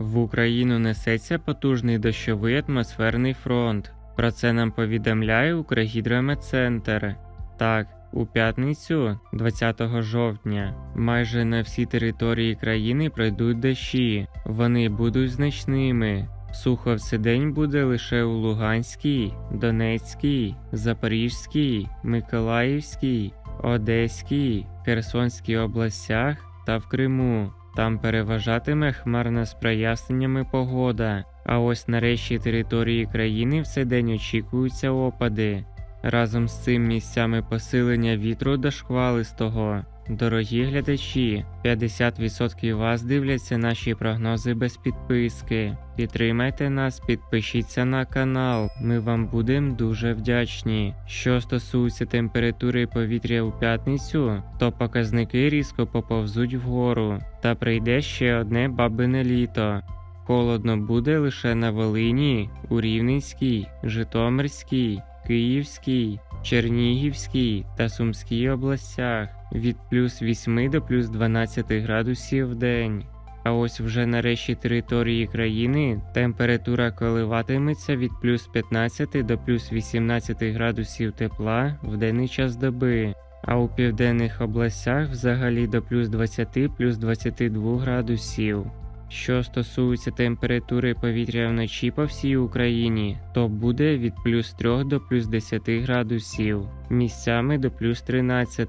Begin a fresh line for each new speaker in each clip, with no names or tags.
В Україну несеться потужний дощовий атмосферний фронт. Про це нам повідомляє Укргідрометцентр. Так, у п'ятницю, 20 жовтня, майже на всій території країни пройдуть дощі. Вони будуть значними. Сухо в буде лише у Луганській, Донецькій, Запорізькій, Миколаївській, Одеській, Херсонській областях та в Криму. Там переважатиме хмарна з проясненнями погода. А ось на решті території країни в цей день очікуються опади. Разом з цим місцями посилення вітру до шквалистого. Дорогі глядачі, 50% вас дивляться наші прогнози без підписки. Підтримайте нас, підпишіться на канал. Ми вам будемо дуже вдячні. Що стосується температури повітря у п'ятницю, то показники різко поповзуть вгору, та прийде ще одне бабине літо. Холодно буде лише на Волині, у Рівненській, Житомирській, Київській, Чернігівській та Сумській областях від плюс 8 до плюс 12 градусів в день. А ось вже на решті території країни температура коливатиметься від плюс 15 до плюс 18 градусів тепла в денний час доби, а у південних областях взагалі до плюс 20 плюс 22 градусів. Що стосується температури повітря вночі по всій Україні, то буде від плюс 3 до плюс 10 градусів, місцями до плюс 13.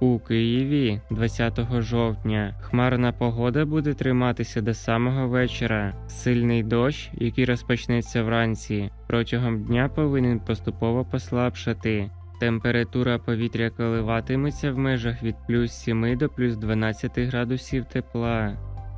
У Києві 20 жовтня хмарна погода буде триматися до самого вечора. Сильний дощ, який розпочнеться вранці, протягом дня повинен поступово послабшати. Температура повітря коливатиметься в межах від плюс 7 до плюс 12 градусів тепла.